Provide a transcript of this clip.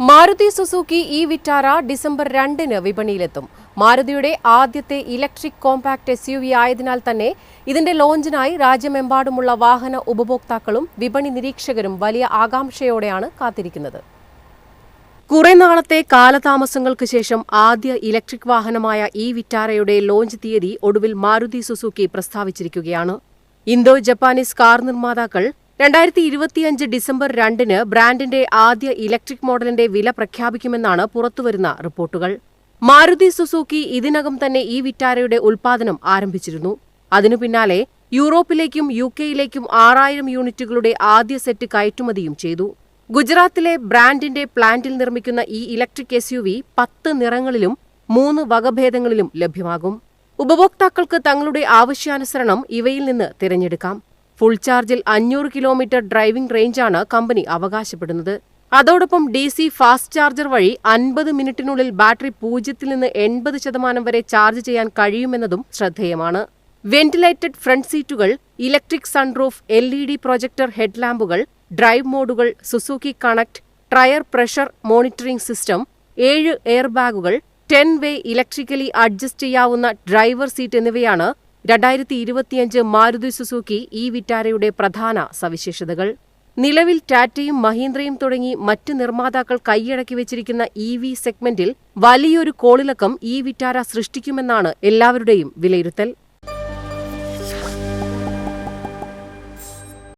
Maruti Suzuki E Vitara December രണ്ടിന് വിപണിയിലെത്തും. മാരുതിയുടെ ആദ്യത്തെ electric compact S U V ആയതിനാൽ തന്നെ ഇതിന്റെ ലോഞ്ചിനായി രാജ്യമെമ്പാടുമുള്ള വാഹന ഉപഭോക്താക്കളും വിപണി നിരീക്ഷകരും വലിയ ആകാംക്ഷയോടെയാണ് കാത്തിരിക്കുന്നത്. കുറെ നാളത്തെ കാലതാമസങ്ങൾക്ക് ശേഷം ആദ്യ ഇലക്ട്രിക് വാഹനമായ ഇ വിറ്റാരയുടെ ലോഞ്ച് തീയതി ഒടുവിൽ മാരുതി സുസുക്കി പ്രസ്താവിച്ചിരിക്കുകയാണ്. ഇന്തോ ജപ്പാനീസ് കാർ നിർമ്മാതാക്കൾ രണ്ടായിരത്തി ഇരുപത്തിയഞ്ച് ഡിസംബർ രണ്ടിന് ബ്രാൻഡിന്റെ ആദ്യ ഇലക്ട്രിക് മോഡലിന്റെ വില പ്രഖ്യാപിക്കുമെന്നാണ് പുറത്തുവരുന്ന റിപ്പോർട്ടുകൾ. മാരുതി സുസുക്കി ഇതിനകം തന്നെ ഈ വിറ്റാരയുടെ ഉൽപാദനം ആരംഭിച്ചിരുന്നു. അതിനു പിന്നാലെ യൂറോപ്പിലേക്കും യു കെയിലേക്കും ആറായിരം യൂണിറ്റുകളുടെ ആദ്യ സെറ്റ് കയറ്റുമതിയും ചെയ്തു. ഗുജറാത്തിലെ ബ്രാൻഡിന്റെ പ്ലാന്റിൽ നിർമ്മിക്കുന്ന ഈ ഇലക്ട്രിക് എസ് യു വി പത്ത് നിറങ്ങളിലും മൂന്ന് വകഭേദങ്ങളിലും ലഭ്യമാകും. ഉപഭോക്താക്കൾക്ക് തങ്ങളുടെ ആവശ്യാനുസരണം ഇവയിൽ നിന്ന് തിരഞ്ഞെടുക്കാം. ഫുൾ ചാർജിൽ അഞ്ഞൂറ് കിലോമീറ്റർ ഡ്രൈവിംഗ് റേഞ്ചാണ് കമ്പനി അവകാശപ്പെടുന്നത്. അതോടൊപ്പം ഡി സി ഫാസ്റ്റ് ചാർജർ വഴി അൻപത് മിനിറ്റിനുള്ളിൽ ബാറ്ററി പൂജ്യത്തിൽ നിന്ന് എൺപത് ശതമാനം വരെ ചാർജ് ചെയ്യാൻ കഴിയുമെന്നതും ശ്രദ്ധേയമാണ്. വെന്റിലേറ്റഡ് ഫ്രണ്ട് സീറ്റുകൾ electric sunroof L E D projector ഹെഡ്ലാമ്പുകൾ drive മോഡുകൾ Suzuki connect tyre pressure monitoring system ഏഴ് എയർ ബാഗുകൾ ടെൻ വേ ഇലക്ട്രിക്കലി അഡ്ജസ്റ്റ് ചെയ്യാവുന്ന ഡ്രൈവർ സീറ്റ് എന്നിവയാണ് രണ്ടായിരത്തി ഇരുപത്തിയഞ്ച് മാരുതി സുസുക്കി ഈ വിറ്റാരയുടെ പ്രധാന സവിശേഷതകൾ. നിലവിൽ ടാറ്റയും മഹീന്ദ്രയും തുടങ്ങി മറ്റ് നിർമ്മാതാക്കൾ കൈയടക്കി വെച്ചിരിക്കുന്ന ഇ വി സെഗ്മെന്റിൽ വലിയൊരു കോളിളക്കം ഈ വിറ്റാര സൃഷ്ടിക്കുമെന്നാണ് എല്ലാവരുടെയും വിലയിരുത്തൽ.